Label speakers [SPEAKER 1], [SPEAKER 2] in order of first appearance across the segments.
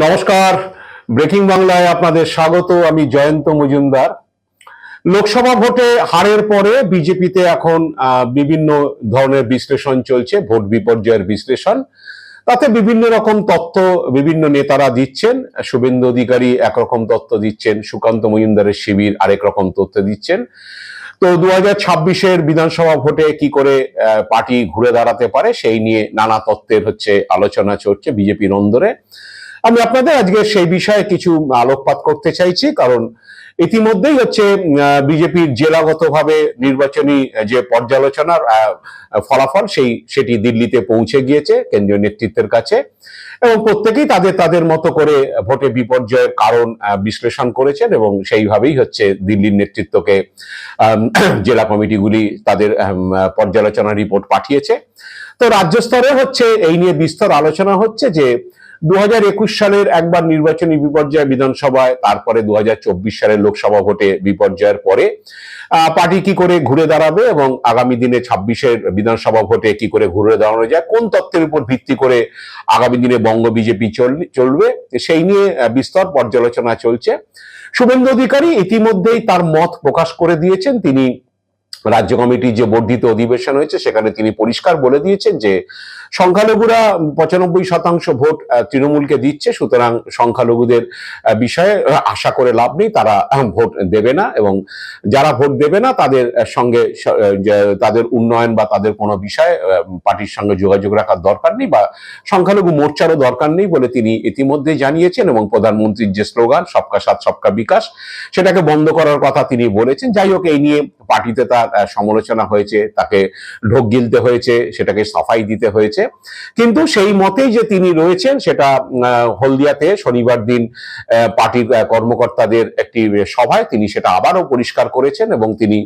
[SPEAKER 1] নমস্কার। ব্রেকিং বাংলায় আপনাদের স্বাগত, আমি জয়ন্ত মজুমদার। লোকসভা ভোটে হারের পরে বিজেপিতে এখন বিভিন্ন ধরনের বিশ্লেষণ চলছে, ভোট বিপর্যয়ের বিশ্লেষণ। তাতে বিভিন্ন রকম তথ্য বিভিন্ন নেতারা দিচ্ছেন, শুভেন্দু অধিকারী একরকম তথ্য দিচ্ছেন, সুকান্ত মজুমদারের শিবির আরেক রকম তথ্য দিচ্ছেন। তো দু হাজার ছাব্বিশের বিধানসভা ভোটে কি করে পার্টি ঘুরে দাঁড়াতে পারে, সেই নিয়ে নানা তত্ত্বের হচ্ছে আলোচনা চলছে বিজেপির অন্দরে। আমি আপনাদের আজকে সেই বিষয়ে কিছু আলোকপাত করতে চাইছি, কারণ ইতিমধ্যেই হচ্ছে বিজেপির জেলাগতভাবে নির্বাচনী যে পর্যালোচনার ফলাফল সেই, সেটি দিল্লিতে পৌঁছে গিয়েছে কেন্দ্রীয় নেতৃত্বের কাছে। এবং প্রত্যেকেই তাদের তাদের মতো করে ভোটে বিপর্যয়ের কারণ বিশ্লেষণ করেছেন এবং সেইভাবেই হচ্ছে দিল্লির নেতৃত্বকে জেলা কমিটিগুলি তাদের পর্যালোচনা রিপোর্ট পাঠিয়েছে। তো রাজ্য স্তরে হচ্ছে, এই নিয়ে বিস্তর আলোচনা হচ্ছে যে দু হাজার একুশ সালের একবার নির্বাচনী বিপর্যয় বিধানসভায়, তারপরে দু সালের লোকসভা ভোটে বিপর্যয়ের পরে পার্টি কি করে ঘুরে দাঁড়াবে এবং আগামী দিনে ছাব্বিশের বিধানসভা ভোটে কি করে ঘুরে দাঁড়ানো যায়, কোন তত্ত্বের উপর ভিত্তি করে আগামী দিনে বঙ্গ বিজেপি চলবে, সেই নিয়ে বিস্তর পর্যালোচনা চলছে। শুভেন্দু অধিকারী ইতিমধ্যেই তার মত প্রকাশ করে দিয়েছেন, তিনি রাজ্য কমিটির যে বর্ধিত অধিবেশন হয়েছে, সেখানে তিনি পরিষ্কার বলে দিয়েছেন যে সংখ্যালঘুরা পঁচানব্বই শতাংশ ভোট তৃণমূলকে দিচ্ছে, সুতরাং সংখ্যালঘুদের বিষয়ে আশা করে লাভ নেই, তারা ভোট দেবে না এবং যারা ভোট দেবে না, তাদের সঙ্গে তাদের উন্নয়ন বা তাদের কোনো বিষয়ে পার্টির সঙ্গে যোগাযোগ রাখার দরকার নেই বা সংখ্যালঘু মোর্চারও দরকার নেই বলে তিনি ইতিমধ্যে জানিয়েছেন এবং প্রধানমন্ত্রীর যে স্লোগান, সবকা সাথ, সবকা বিকাশ, সেটাকে বন্ধ করার কথা তিনি বলেছেন। যাই হোক, এই নিয়ে পার্টিতে তার সমালোচনা হয়েছে, তাকে ঢোক গিলতে হয়েছে, সেটাকে সাফাই দিতে হয়েছে। কিন্তু সেই মতেই যে তিনি রয়েছেন, সেটা হলদিয়াতে শনিবার দিন পার্টির কর্মকর্তাদের একটি সভায় তিনি সেটা আবারও পরিষ্কার করেছেন এবং তিনি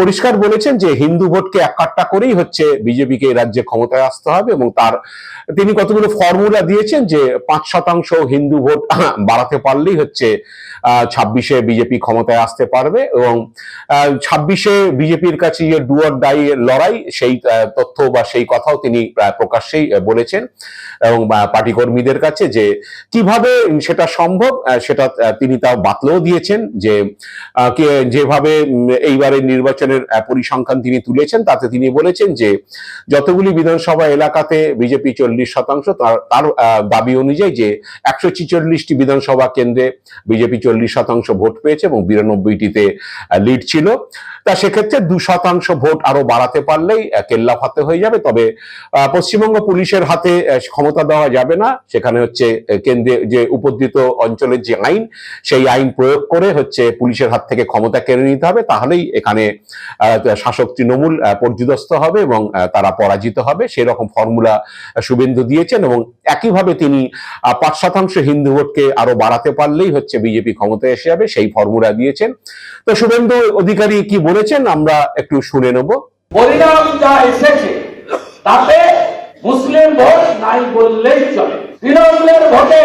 [SPEAKER 1] পরিষ্কার বলেছেন যে হিন্দু ভোটকে এককাট্টা করেই হচ্ছে বিজেপিকে এই রাজ্যে ক্ষমতায় আসতে হবে এবং তার, তিনি কতগুলো ফর্মুলা দিয়েছেন যে পাঁচ শতাংশ হিন্দু ভোট বাড়াতে পারলেই হচ্ছে ছাব্বিশে বিজেপি ক্ষমতায় আসতে পারবে এবং ছাব্বিশে বিজেপির কাছে যে ডুয়ার ডাই লড়াই, সেই তথ্য বা সেই কথাও তিনি প্রায় প্রকাশ্যেই বলেছেন এবং পার্টি কর্মীদের কাছে যে কীভাবে সেটা সম্ভব সেটা তিনি তাও বাতলেও দিয়েছেন যে যেভাবে এইবারের নির্বাচনের পরিসংখ্যান তিনি তুলেছেন তাতে তিনি বলেছেন যে যতগুলি বিধানসভা এলাকাতে বিজেপি চল্লিশ শতাংশ তার দাবি অনুযায়ী যে একশো ছিচল্লিশটি বিধানসভা কেন্দ্রে বিজেপি চল্লিশ শতাংশ ভোট পেয়েছে এবং বিরানব্বইটিতে লিড ছিল। তা সেক্ষেত্রে দু শতাংশ ভোট আরও বাড়াতে পারলেই আহ, কেল্লা ফাতে হয়ে যাবে। তবে আহ, পশ্চিমবঙ্গ পুলিশের হাতে ক্ষমতা দেওয়া যাবে না। সেখানে হচ্ছে কেন্দ্রে যে উপদ্রিত অঞ্চলের যে আইন, সেই আইন প্রয়োগ করে হচ্ছে পুলিশের হাত থেকে ক্ষমতা কেড়ে নিতে হবে। তাহলেই এখানে শাসক তৃণমূল পর্যুদস্ত হবে এবং তারা পরাজিত হবে। সেরকম ফর্মুলা শুভেন্দু দিয়েছেন এবং একইভাবে তিনি পাঁচ শতাংশ হিন্দু ভোটকে আরও বাড়াতে পারলেই হচ্ছে বিজেপি ক্ষমতায় এসে যাবে, সেই ফর্মুলা দিয়েছেন। তো শুভেন্দু অধিকারী কি বলেছেন, আমরা একটু শুনে নেব।
[SPEAKER 2] পরিণাম যা এসেছে, তাতে মুসলিম ভোট নাই বললেই চলে। তৃণমূলের ভোটে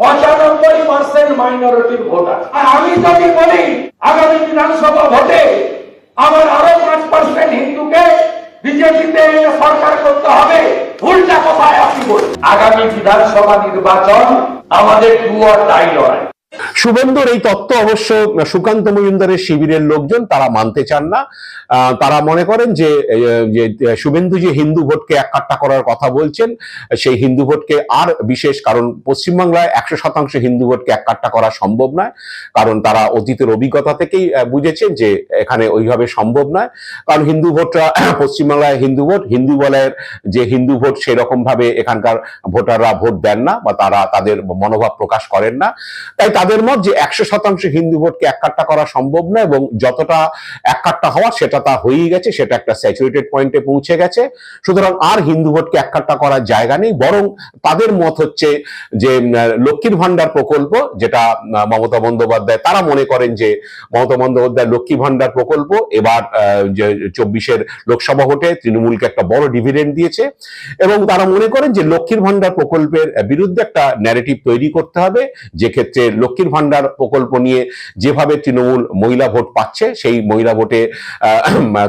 [SPEAKER 2] পঁচানব্বই পার্সেন্ট মাইনরিটির ভোট আছে আর আমি যদি বলি, আগামী বিধানসভা ভোটে আমার আরও পাঁচ পার্সেন্ট হিন্দুকে বিজেপিতে সরকার করতে হবে, ভুলটা কথায় আপনি বলুন? আগামী বিধানসভা নির্বাচন আমাদের ডু অর ডাই লড়াই।
[SPEAKER 1] শুভেন্দুর এই তত্ত্ব অবশ্য সুকান্ত মজুমদারের শিবিরের লোকজন তারা মানতে চান না। তারা মনে করেন যে শুভেন্দু যে হিন্দু ভোটকে এককাট্টা করার কথা বলছেন, সেই হিন্দু ভোটকে আর বিশেষ, কারণ পশ্চিমবাংলায় একশো শতাংশ হিন্দু ভোটকে এককাট্টা করা সম্ভব নয়, কারণ তারা অতীতের অভিজ্ঞতা থেকেই বুঝেছেন যে এখানে ওইভাবে সম্ভব নয়। কারণ হিন্দু ভোটটা পশ্চিমবাংলায় হিন্দু ভোট, হিন্দু বলয়ের যে হিন্দু ভোট সেরকম ভাবে এখানকার ভোটাররা ভোট দেন না বা তারা তাদের মনোভাব প্রকাশ করেন না। তাই তাদের মত যে একশো শতাংশ হিন্দু ভোটকে এককাট্টা করা সম্ভব না এবং যতটা এককাট্টা হওয়া সেটা তা হয়েই গেছে, সেটা একটা স্যাচুরেটেড পয়েন্টে পৌঁছে গেছে। সুতরাং আর হিন্দু ভোটকে এককাট্টা করার জায়গা নেই, বরং তাদের মত হচ্ছে যে লক্ষ্মীর ভান্ডার প্রকল্প, যেটা মমতা বন্দ্যোপাধ্যায়, তারা মনে করেন যে মমতা বন্দ্যোপাধ্যায় লক্ষ্মী ভান্ডার প্রকল্প, এবার যে চব্বিশের লোকসভা ভোটে তৃণমূলকে একটা বড় ডিভিডেন্ড দিয়েছে এবং তারা মনে করেন যে লক্ষ্মীর ভান্ডার প্রকল্পের বিরুদ্ধে একটা ন্যারেটিভ তৈরি করতে হবে। যে ক্ষেত্রে লক্ষ্মীর ভান্ডার প্রকল্প নিয়ে যেভাবে তৃণমূল মহিলা ভোট পাচ্ছে, সেই মহিলা ভোটে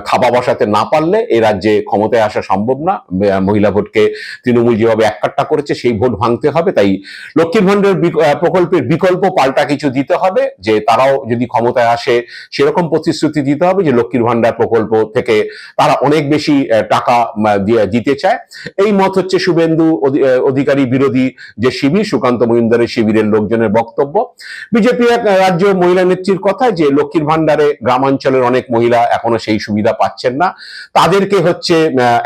[SPEAKER 1] থাবা বসাতে না পারলে এ রাজ্যে ক্ষমতায় আসা সম্ভব না। মহিলা ভোটকে তৃণমূল যেভাবে এককাট্টা করেছে, সেই ভোট ভাঙতে হবে। তাই লক্ষ্মীর ভান্ডার প্রকল্পের বিকল্প পাল্টা কিছু দিতে হবে, যে তারাও যদি ক্ষমতায় আসে, সেরকম প্রতিশ্রুতি দিতে হবে যে লক্ষ্মীর ভান্ডার প্রকল্প থেকে তারা অনেক বেশি টাকা দিতে চায়। এই মত হচ্ছে শুভেন্দু অধি- অধিকারী বিরোধী যে শিবির, সুকান্ত মহিন্দারের শিবিরের লোকজনের বক্তব্য। বিজেপি এক রাজ্য মহিলা নেত্রীর কথা যে লক্ষ্মীর ভান্ডারে গ্রামাঞ্চলের অনেক মহিলা এখনও সেই সুবিধা পাচ্ছেন না, তাদেরকে হচ্ছে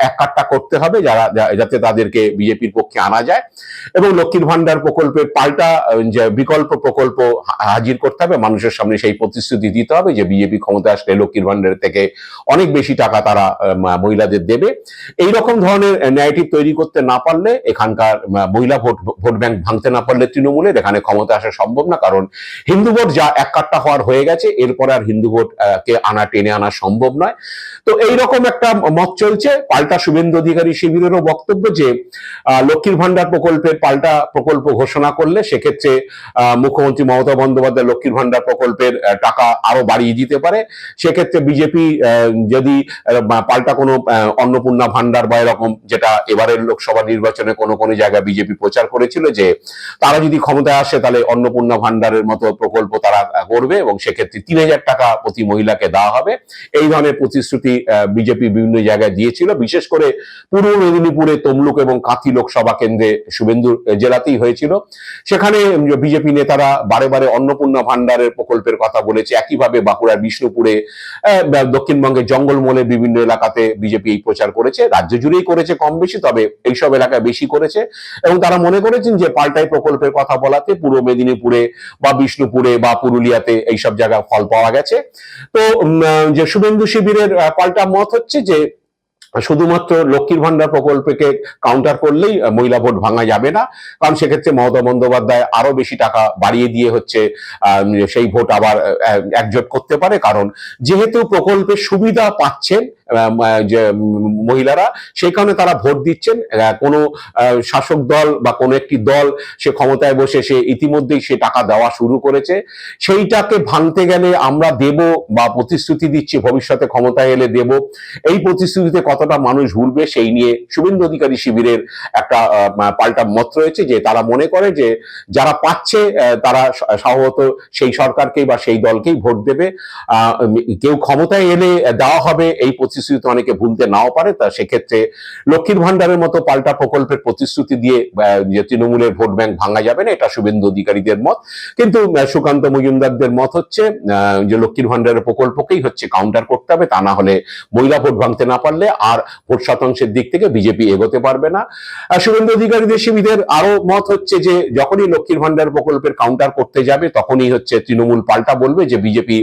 [SPEAKER 1] এক করতে হবে যারা যাতে তাদেরকে বিজেপির পক্ষে আনা যায় এবং লক্ষ্মীর ভান্ডার প্রকল্পের পাল্টা বিকল্প প্রকল্প হাজির করতে হবে। মানুষের সামনে সেই প্রতিশ্রুতি দিতে হবে যে বিজেপি ক্ষমতা আসলে লক্ষ্মীর ভান্ডার থেকে অনেক বেশি টাকা তারা মহিলাদের দেবে। এই রকম ধরনের ন্যারেটিভ তৈরি করতে না পারলে এখানকার মহিলা ভোট ভোট ব্যাংক ভাঙতে না পারলে তৃণমূলের এখানে ক্ষমতা আসা সম্ভব না। কারণ হিন্দু ভোট যা এক কাট্টা হওয়ার হয়ে গেছে, এরপরে আর হিন্দু ভোট কে আনা, টেনে আনা সম্ভব নয়। তো এইরকম একটা মত চলছে। পাল্টা শুভেন্দু অধিকারী শিবিরেরও বক্তব্য যে লক্ষ্মীর ভান্ডার প্রকল্পের পাল্টা প্রকল্প ঘোষণা করলে সেক্ষেত্রে মুখ্যমন্ত্রী মমতা বন্দ্যোপাধ্যায় লক্ষ্মীর ভান্ডার প্রকল্পের টাকা আরও বাড়িয়ে দিতে পারে। সেক্ষেত্রে বিজেপি যদি পাল্টা কোনো অন্নপূর্ণা ভান্ডার বা এরকম যেটা এবারের লোকসভা নির্বাচনে কোনো কোনো জায়গায় বিজেপি প্রচার করেছিল যে, তারা যদি ক্ষমতায় আসে তাহলে অন্নপূর্ণা ভান্ডারের মতো প্রকল্প তারা করবে এবং সেক্ষেত্রে তিন হাজার টাকা প্রতি মহিলাকে দেওয়া হবে। এই ধরনের প্রতিশ্রুতি বিজেপি বিভিন্ন জায়গায় দিয়েছিল। বিশেষ করে পূর্ব মেদিনীপুরে তমলুক এবং কাঁথি লোকসভা কেন্দ্রে শুভেন্দু জেলাতেই হয়েছিল। সেখানে বিজেপি নেতারা বারে বারে অন্নপূর্ণা ভান্ডারের প্রকল্পের কথা বলেছে। একইভাবে বাঁকুড়ার বিষ্ণুপুরে দক্ষিণবঙ্গের জঙ্গলমহলের বিভিন্ন এলাকাতে বিজেপি এই প্রচার করেছে। রাজ্য জুড়েই করেছে কম বেশি তবে এইসব এলাকায় বেশি করেছে। এবং তারা মনে করেছেন যে পাল্টাই প্রকল্পের কথা বলাতে পূর্ব মেদিনীপুরে বা বিষ্ণুপুরে বা পুরুলিয়াতে এইসব জায়গায় ফল পাওয়া গেছে। তো যে শুভেন্দু শিবিরের পাল্টা মত হচ্ছে যে, শুধুমাত্র লক্ষ্মীর ভান্ডার প্রকল্পকে কাউন্টার করলেই মহিলা ভোট ভাঙা যাবে না। কারণ সেক্ষেত্রে মমতা বন্দ্যোপাধ্যায় আরও বেশি টাকা বাড়িয়ে দিয়ে হচ্ছে সেই ভোট আবার একজোট করতে পারে। কারণ যেহেতু প্রকল্পের সুবিধা পাচ্ছেন যে মহিলারা, সেই কারণে তারা ভোট দিচ্ছেন। কোনো শাসক দল বা কোনো একটি দল সে ক্ষমতায় বসে সে ইতিমধ্যেই সে টাকা দেওয়া শুরু করেছে। সেইটাকে ভাঙতে গেলে আমরা দেব বা প্রতিশ্রুতি দিচ্ছি, ভবিষ্যতে ক্ষমতায় এলে দেব। এই প্রতিশ্রুতিতে কতটা মানুষ ভুলবে সেই নিয়ে শুভেন্দু অধিকারী শিবিরের একটা পাল্টা মত রয়েছে যে তারা মনে করে যে যারা পাচ্ছে তারা সম্ভবত সেই সরকারকেই বা সেই দলকেই ভোট দেবে। কেউ ক্ষমতায় এলে দেওয়া হবে এই প্রতিশ্রুতি অনেকে ভুলতে নাও পারে, তা সেক্ষেত্রে লক্ষ্মীর ভান্ডারের মতো পাল্টা প্রকল্পের প্রতিশ্রুতি দিয়ে যে তৃণমূলের ভোট ব্যাংক ভাঙা যাবে না, এটা শুভেন্দু অধিকারীদের মত। কিন্তু সুকান্ত মজুমদারদের মত হচ্ছে যে লক্ষ্মীর ভান্ডারের প্রকল্পকেই হচ্ছে কাউন্টার করতে হবে, তা না হলে মহিলা ভোট ভাঙতে না পারলে আর ভোট শতাংশের দিক থেকে বিজেপি এগোতে পারবে না। শুভেন্দু অধিকারীদের শিবিরের আরও মত হচ্ছে যে, যখনই লক্ষ্মীর ভান্ডার প্রকল্পের কাউন্টার করতে যাবে, তখনই হচ্ছে তৃণমূল পাল্টা বলবে যে, বিজেপি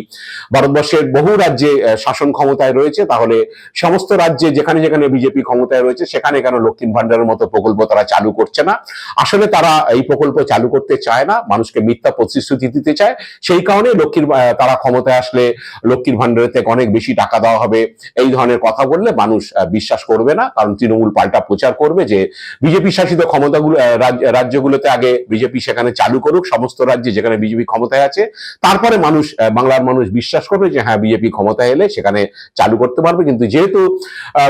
[SPEAKER 1] ভারতবর্ষের বহু রাজ্যে শাসন ক্ষমতায় রয়েছে, তাহলে সমস্ত রাজ্যে যেখানে যেখানে বিজেপি ক্ষমতায় রয়েছে, সেখানে কেন লক্ষ্মীর ভান্ডারের মতো প্রকল্প তারা চালু করছে না? আসলে তারা এই প্রকল্প চালু করতে চায় না, মানুষকে মিথ্যা প্রতিশ্রুতি দিতে চায়। সেই কারণে লক্ষ্মীর তারা ক্ষমতায় আসলে লক্ষ্মীর ভান্ডারের থেকে অনেক বেশি টাকা দেওয়া হবে। এই ধরনের কথা বললে মানুষ বিশ্বাস করবে না, কারণ তৃণমূল পাল্টা প্রচার করবে যে বিজেপি শাসিত ক্ষমতাগুলো রাজ্যগুলোতে আগে বিজেপি সেখানে চালু করুক, সমস্ত রাজ্যে যেখানে বিজেপি ক্ষমতায় আছে। তারপরে মানুষ বাংলার মানুষ বিশ্বাস করবে যে হ্যাঁ বিজেপি ক্ষমতায় এলে সেখানে চালু করতে পারবে। কিন্তু যেহেতু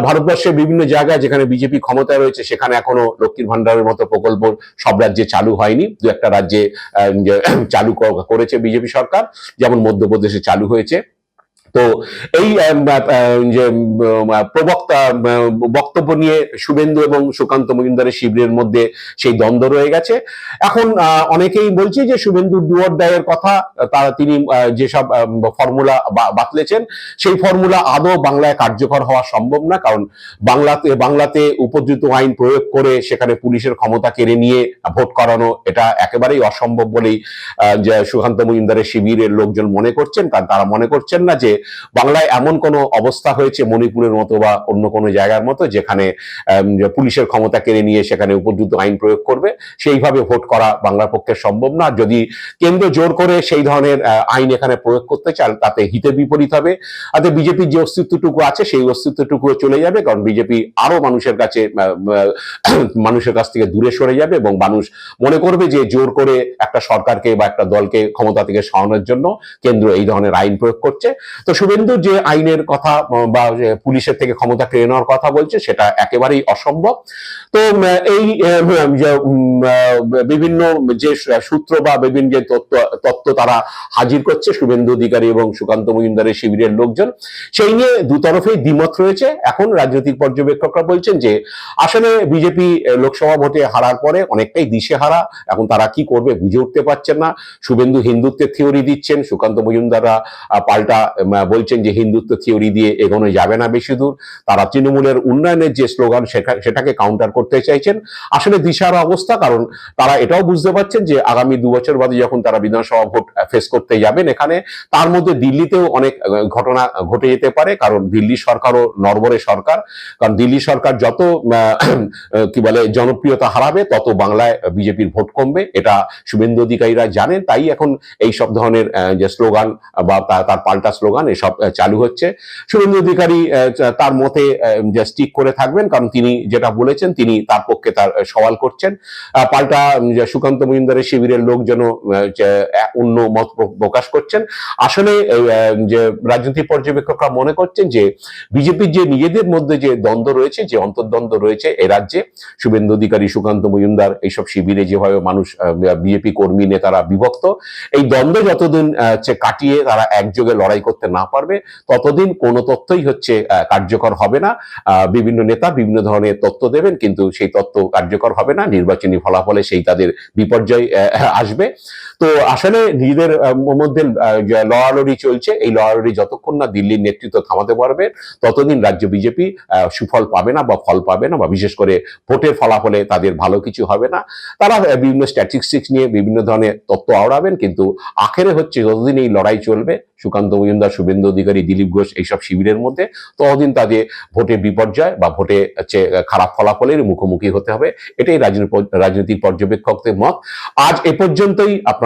[SPEAKER 1] ভারতবর্ষের বিভিন্ন জায়গায় যেখানে বিজেপি ক্ষমতায় রয়েছে, সেখানে এখনও লক্ষ্মীর ভান্ডারের মতো প্রকল্প সব রাজ্যে চালু হয়নি। দু একটা রাজ্যে চালু করেছে বিজেপি সরকার, যেমন মধ্যপ্রদেশে চালু হয়েছে। তো এই যে প্রবক্তা বক্তব্য নিয়ে শুভেন্দু এবং সুকান্ত মজুমদারের শিবিরের মধ্যে সেই দ্বন্দ্ব রয়ে গেছে। এখন অনেকেই বলছে যে শুভেন্দু ডুয়ার দায়ের কথা, তারা তিনি যেসব ফর্মুলা বাতলেছেন, সেই ফর্মুলা আদৌ বাংলায় কার্যকর হওয়া সম্ভব না, কারণ বাংলাতে বাংলাতে উপযুক্ত আইন প্রয়োগ করে সেখানে পুলিশের ক্ষমতা কেড়ে নিয়ে ভোট করানো এটা একেবারেই অসম্ভব বলেই যে সুকান্ত মজুমদারের শিবিরের লোকজন মনে করছেন, কারণ তারা মনে করছেন না যে বাংলায় এমন কোনো অবস্থা হয়েছে মণিপুরের মতো বা অন্য কোনো জায়গার মতো যেখানে পুলিশের ক্ষমতা কেড়ে নিয়ে সেখানে উপযুক্ত আইন প্রয়োগ করবে? সেইভাবে ভোট করা বাংলার পক্ষে সম্ভব না। যদি কেন্দ্র জোর করে সেই ধরনের আইন এখানে প্রয়োগ করতে চান তাতে হিতে বিপরীত হবে। তাতে বিজেপির যে অস্তিত্বটুকু আছে, সেই অস্তিত্বটুকুও চলে যাবে, কারণ বিজেপি আরও মানুষের কাছে মানুষের কাছ থেকে দূরে সরে যাবে এবং মানুষ মনে করবে যে জোর করে একটা সরকারকে বা একটা দলকে ক্ষমতা থেকে সরানোর জন্য কেন্দ্র এই ধরনের আইন প্রয়োগ করছে। তো শুভেন্দু যে আইনের কথা বা পুলিশের থেকে ক্ষমতা কেড়ে নেওয়ার কথা বলছে, সেটা একেবারেই অসম্ভব। তো এই বিভিন্ন যে সূত্র বা বিভিন্ন যে তত্ত্ব তত্ত্ব তারা হাজির করছে, শুভেন্দু অধিকারী এবং সুকান্ত মজুমদারের শিবিরের লোকজন, সেই নিয়ে দুতরফেই দ্বিমত রয়েছে। এখন রাজনৈতিক পর্যবেক্ষকরা বলছেন যে, আসলে বিজেপি লোকসভা ভোটে হারার পরে অনেকটাই দিশেহারা, এখন তারা কি করবে বুঝে উঠতে পারছেন না। শুভেন্দু হিন্দুত্বের থিওরি দিচ্ছেন, সুকান্ত মজুমদাররা পাল্টা বলছেন যে হিন্দুত্ব থিওরি দিয়ে এগোনো যাবে না বেশি দূর। তারা তৃণমূলের উন্নয়নের যে স্লোগান সেটাকে কাউন্টার করতে চাইছেন। আসলে দিশার অবস্থা, কারণ তারা এটাও বুঝতে পারছেন যে আগামী দু বছর বাদে যখন তারা বিধানসভা ভোট ফেস করতে যাবেন এখানে, তার মধ্যে দিল্লিতেও অনেক ঘটনা ঘটে যেতে পারে। কারণ দিল্লি সরকারও নরবরে সরকার। কারণ দিল্লি সরকার যত কি বলে, জনপ্রিয়তা হারাবে, তত বাংলায় বিজেপির ভোট কমবে। এটা শুভেন্দু অধিকারীরা জানেন। তাই এখন এই সব ধরনের যে স্লোগান বা তার পাল্টা স্লোগান এসব চালু হচ্ছে। শুভেন্দু অধিকারী তার মতে স্টিক করে থাকবেন, কারণ তিনি যেটা বলেছেন, তিনি তার পক্ষে তার সওয়াল করছেন। পাল্টা সুকান্ত মজুমদারের শিবিরের লোকজন অন্য মত প্রকাশ করছেন। আসলে যে রাজনৈতিক পর্যবেক্ষকরা মনে করছেন যে, বিজেপির যে নিজেদের মধ্যে যে দ্বন্দ্ব রয়েছে, যে অন্তর্দ্বন্দ্ব রয়েছে এ রাজ্যে, শুভেন্দু অধিকারী, সুকান্ত মজুমদার এইসব শিবিরে যেভাবে মানুষ বিজেপি কর্মী নেতারা বিভক্ত, এই দ্বন্দ্ব যতদিন কাটিয়ে তারা একযোগে লড়াই করতে না পারবে, ততদিন কোনো তথ্যই হচ্ছে কার্যকর হবে না। বিভিন্ন নেতা বিভিন্ন ধরনের তথ্য দেবেন, কিন্তু সেই তথ্য কার্যকর হবে না। নির্বাচনী ফলাফলে সেই তাদের বিপর্যয় আসবে। তো আসলে নিজেদের মধ্যে লড়ালড়ি চলছে, এই লড়ালড়ি যতক্ষণ না দিল্লির নেতৃত্ব থামাতে পারবে, ততদিন রাজ্য বিজেপি সুফল পাবে না বা ফল পাবে না বা বিশেষ করে ভোটের ফলাফলে তাদের ভালো কিছু হবে না। তারা বিভিন্ন স্ট্যাটিস্টিক্স নিয়ে বিভিন্ন ধরনের তথ্য আওড়াবেন, কিন্তু আখেরে হচ্ছে যতদিন এই লড়াই চলবে, সুকান্ত মজুমদার, শুভেন্দু অধিকারী, দিলীপ ঘোষ, এইসব শিবিরের মধ্যে, ততদিন তাদের ভোটে বিপর্যয় বা ভোটে হচ্ছে খারাপ ফলাফলের মুখোমুখি হতে হবে। এটাই রাজনীতি- রাজনৈতিক পর্যবেক্ষকদের মত। আজ এ পর্যন্তই